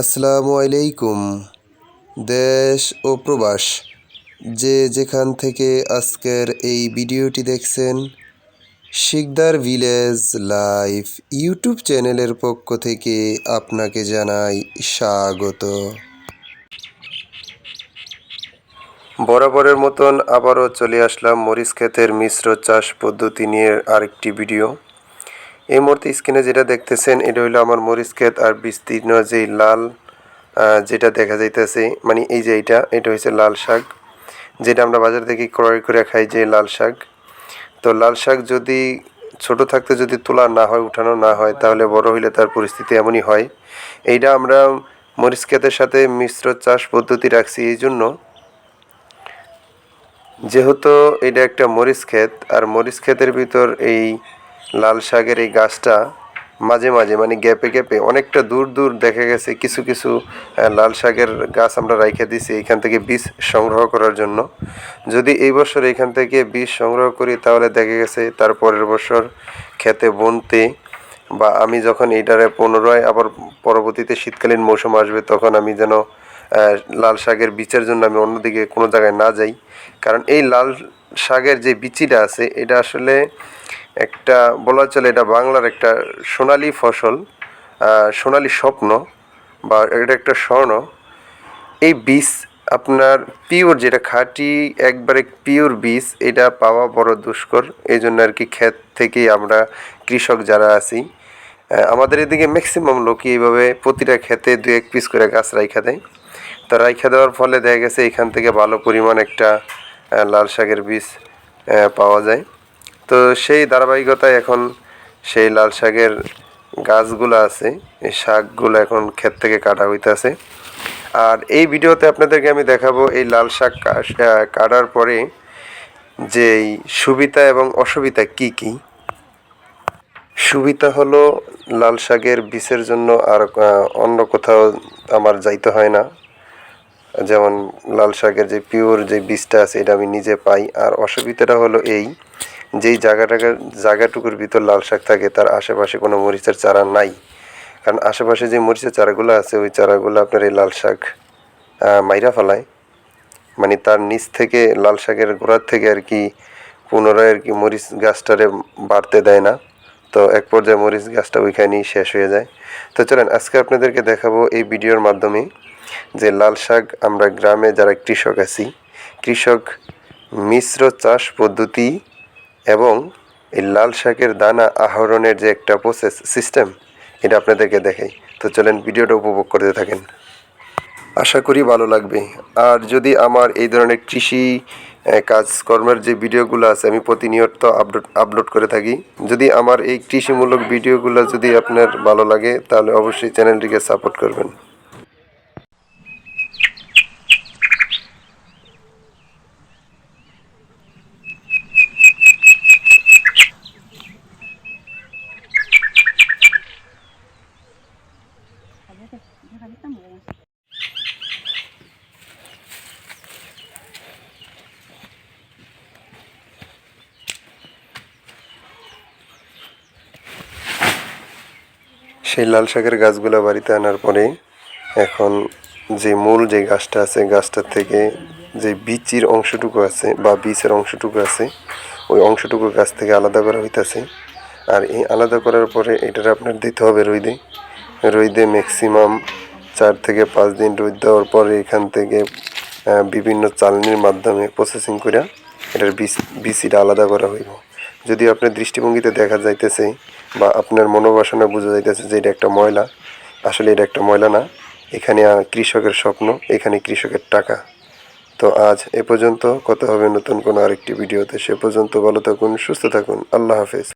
আসসালামু আলাইকুম। দেশ ও প্রবাস, যে যেখান থেকে আজকের এই ভিডিওটি দেখছেন, শিকদার ভিলেজ লাইফ ইউটিউব চ্যানেলের পক্ষ থেকে আপনাকে জানাই স্বাগত। বরাবরের মতন আবারও চলে আসলাম মরিচ ক্ষেতের মিশ্র চাষ পদ্ধতি নিয়ে আরেকটি ভিডিও। এই মুহূর্তে স্ক্রিনে যেটা দেখতেছেন, এটা হইল আমার মরিচ ক্ষেত আর বিস্তীর্ণ যেই লাল যেটা দেখা যাইতেছে মানে এই যে এইটা, এটা হচ্ছে লাল শাক, যেটা আমরা বাজার থেকে ক্রয় করে খাই যে লাল শাক। তো লাল শাক যদি ছোট থাকতে যদি তোলা না হয়, উঠানো না হয়, তাহলে বড় হইলে তার পরিস্থিতি এমনই হয়। এইটা আমরা মরিচ ক্ষেতের সাথে মিশ্র চাষ পদ্ধতি রাখছি এই জন্য। যেহেতু এটা একটা মরিচ ক্ষেত, আর মরিচ ক্ষেতের ভিতর এই লাল শাকের এই গাছটা মাঝে মাঝে মানে গ্যাপে গ্যাপে অনেকটা দূর দূর দেখা গেছে। কিছু কিছু লাল শাকের গাছ আমরা রাইখে দিছি এখান থেকে বীজ সংগ্রহ করার জন্য। যদি এই বছর এখান থেকে বীজ সংগ্রহ করি, তাহলে দেখা গেছে তার পরের বছর খেতে বনতে বা আমি যখন এইটারে পুনরায় আবার পরবর্তীতে শীতকালীন মৌসুম আসবে, তখন আমি যেন লাল শাকের বীজের জন্য আমি অন্যদিকে কোনো জায়গায় না যাই। কারণ এই লাল শাকের যে বিচিটা আছে, এটা আসলে একটা, বলা চলে এটা বাংলার একটা সোনালী ফসল সোনালী স্বপ্ন বা এটা একটা স্বর্ণ। এই বীজ, আপনার পিওর যেটা খাঁটি, একবারে পিওর বীজ, এটা পাওয়া বড় দুষ্কর। এই জন্য আর কি ক্ষেত থেকেই আমরা কৃষক যারা আছি আমাদের এদিকে ম্যাক্সিমাম লোকই এইভাবে প্রতিটা ক্ষেতে দু এক পিস করে গাছ রাইখা দেয়। তো রাইখা দেওয়ার ফলে দেখা গেছে এখান থেকে ভালো পরিমাণ একটা লাল শাকের বীজ পাওয়া যায়। তো সেই ধারাবাহিকতায় এখন সেই লাল শাকের গাছগুলো আছে, এই শাকগুলো এখন ক্ষেত থেকে কাটা হইতেছে। আর এই ভিডিওতে আপনাদেরকে আমি দেখাবো এই লাল শাক কাটার পরে যেই সুবিধা এবং অসুবিধা কি কি। সুবিধা হলো লাল শাকের বীজের জন্য আর অন্য কোথাও আমার যাইতে হয় না। যেমন লাল শাকের যে পিওর যে বীজটা আছে, এটা আমি নিজে পাই। আর অসুবিধাটা হলো এই যেই জায়গাটাকে, জায়গাটুকুর ভিতর লাল শাক থাকে, তার আশেপাশে কোনো মরিচের চারা নাই। কারণ আশেপাশে যে মরিচের চারাগুলো আছে, ওই চারাগুলো আপনার এই লাল শাক মাইরা ফেলায়। মানে তার নিচ থেকে, লাল শাকের গোড়ার থেকে আর কি পুনরায় আর কি মরিচ গাছটারে বাড়তে দেয় না। তো এক পর্যায়ে মরিচ গাছটা ওইখানেই শেষ হয়ে যায়। তো চলেন, আজকে আপনাদেরকে দেখাবো এই ভিডিওর মাধ্যমে যে লাল শাক আমরা গ্রামে যারা কৃষক আছি, কৃষক মিশ্র চাষ পদ্ধতি এবং এই লাল শাকের দানা আহরণের যে একটা প্রসেস সিস্টেম এটা আপনাদেরকে দেখাই। তো চলেন ভিডিওটা উপভোগ করতে থাকেন। আশা করি ভালো লাগবে। আর যদি আমার এই ধরনের কৃষি কাজকর্মের যে ভিডিওগুলো আছে, আমি প্রতিনিয়ত আপলোড আপলোড করে থাকি। যদি আমার এই কৃষিমূলক ভিডিওগুলো যদি আপনার ভালো লাগে, তাহলে অবশ্যই চ্যানেলটিকে সাপোর্ট করবেন। সেই লাল শাকের গাছগুলো বাড়িতে আনার পরে এখন যে মূল যে গাছটা আছে গাছটার থেকে যে বীচির অংশটুকু আছে বা বীজের অংশটুকু আছে, ওই অংশটুকু গাছ থেকে আলাদা করা হইতাছে। আর এই আলাদা করার পরে এটার আপনার দিতে হবে রইদে রইদে ম্যাক্সিমাম চার থেকে পাঁচ দিন রোদ দেওয়ার পরে এখান থেকে বিভিন্ন চালনির মাধ্যমে প্রসেসিং করে এটার বিচিটা আলাদা করা হইব। যদি আপনার দৃষ্টিভঙ্গিতে দেখা যাইতেছে বা আপনার মনোবাসনা বোঝা যাইতেছে যে এটা একটা ময়লা, আসলে এটা একটা ময়লা না, এখানে কৃষকের স্বপ্ন, এখানে কৃষকের টাকা। তো আজ এ পর্যন্ত কত হবে নতুন কোনো আরেকটি ভিডিওতে। সে পর্যন্ত ভালো থাকুন, সুস্থ থাকুন। আল্লাহ হাফেজ।